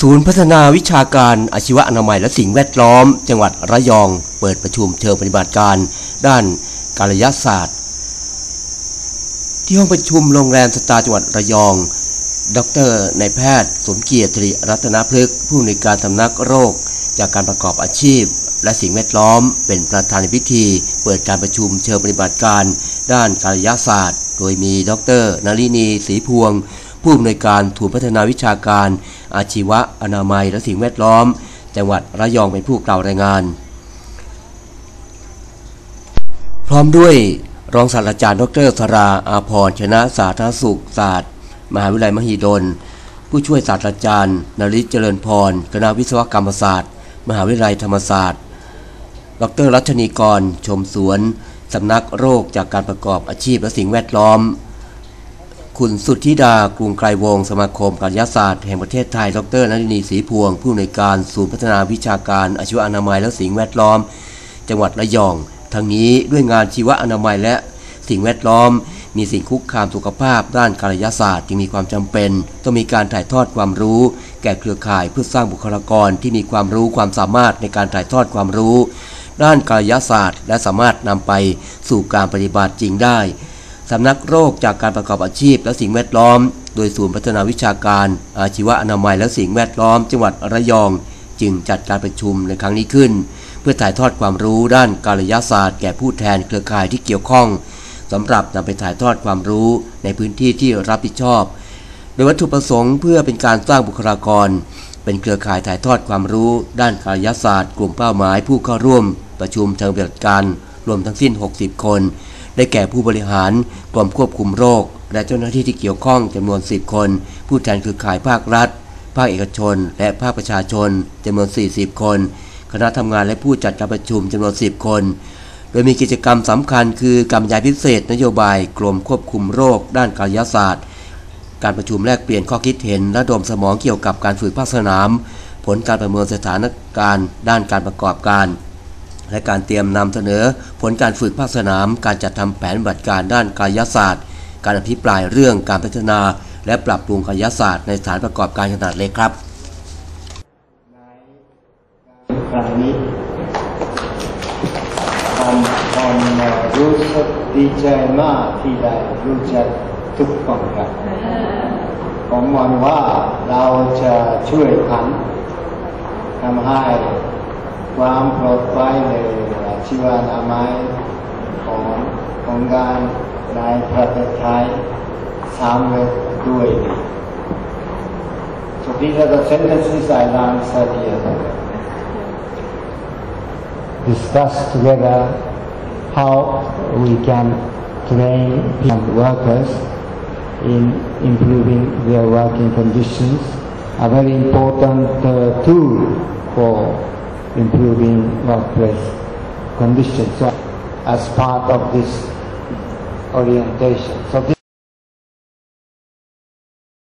ศูนย์พัฒนาวิชาการอาชีวะอนามัยและสิ่งแวดล้อม จังหวัดระยอง เปิดประชุมเชิงปฏิบัติการ ด้านกายศาสตร์ ที่ห้องประชุมโรงแรมสตาร์จังหวัดระยอง ดรนายแพทย์ สมเกียรติรัตนพฤกษ์ผู้อำนวยการสำนักโรค จากการประกอบอาชีพ และสิ่งแวดล้อม เป็นประธานในพิธี เปิดการประชุมเชิงปฏิบัติการ ด้านกายศาสตร์ โดยมีดรนลินีศรีพวง ผู้อำนวยการถูนพัฒนาวิชาการ อาชีวะ อนามัย และสิ่งแวดล้อม จังหวัดระยองเป็นผู้กล่าวรายงาน พร้อมด้วยรองศาสตราจารย์ดรสราอาพรชนะสาธารณสุขศาสตร์ มหาวิทยาลัยมหิดล ผู้ช่วยศาสตราจารย์นริศเจริญพรคณะวิศวกรรมศาสตร์ มหาวิทยาลัยธรรมศาสตร์ ดรรัชนีกร ชมสวน สำนักโรคจากการประกอบอาชีพและสิ่งแวดล้อม คุณสุทธิดากรุงไกรวงสมาคมการยศาสตร์แห่งประเทศไทย ดรนรินีศรีพวง ผู้อำนวยการศูนย์พัฒนาวิชาการอาชีวอนามัยและสิ่งแวดล้อม จังหวัดระยอง ทั้งนี้ด้วยงานชีวอนามัยและสิ่งแวดล้อม มีสิ่งคุกคามสุขภาพด้านการยศาสตร์จึงมีความจำเป็น ต้องมีการถ่ายทอดความรู้ แก่เครือข่ายเพื่อสร้างบุคลากรที่มีความรู้ความสามารถในการถ่ายทอดความรู้ ด้านกายศาสตร์ และสามารถนำไปสู่การปฏิบัติจริงได้ สำนักโรคจากการประกอบอาชีพและสิ่งแวดล้อม โดยศูนย์พัฒนาวิชาการ อาชีวะอนามัยและสิ่งแวดล้อม จังหวัดระยอง จึงจัดการประชุมในครั้งนี้ขึ้น เพื่อถ่ายทอดความรู้ด้านการยศาสตร์แก่ผู้แทนเครือข่ายที่เกี่ยวข้องสำหรับนำไปถ่ายทอดความรู้ในพื้นที่ที่รับผิดชอบ โดยวัตถุประสงค์เพื่อเป็นการสร้างบุคลากร เป็นเครือข่ายถ่ายทอดความรู้ ด้านการยศาสตร์ กลุ่มเป้าหมายผู้เข้าร่วม ประชุมเชิงปฏิบัติการรวมทั้งสิ้น 60 คน ได้แก่ผู้บริหารกรมควบคุมโรค และเจ้าหน้าที่ที่เกี่ยวข้องจำนวน 10 คน ผู้แทนคือข่ายภาครัฐ ภาคเอกชน และภาคประชาชนจำนวน 40 คน คณะทำงานและผู้จัดการประชุมจำนวน 10 คน โดยมีกิจกรรมสำคัญคือกรรรยายพิเศษ นโยบายกรมควบคุมโรค ด้านกายศาสตร์ การประชุมแลกเปลี่ยนข้อคิดเห็นและดมสมองเกี่ยวกับการฝึกภาคสนาม ผลการประเมินสถานการณ์ ด้านการประกอบการ และการเตรียมนำเสนอผลการฝึกภาคสนาม การจัดทำแผนบัติการด้านกายศาสตร์ การอภิปรายเรื่องการพัฒนา และปรับปรุงกายศาสตร์ในสถานประกอบการขนาดเล็กครับครั้งนี้ ผมผมรู้สึกดีใจมากที่ได้รู้จักทุกคนครับผมหวังว่าเราจะช่วยกันทำให้ ความปลอดภัยในชีวอนามัยของของการในประเทศไทยสำเร็จด้วยดี So these are the sentences I learned earlier. discuss together how we can train young workers in improving their working conditions, a very important uh, tool for improving workplace conditions. So, as part of this orientation. So this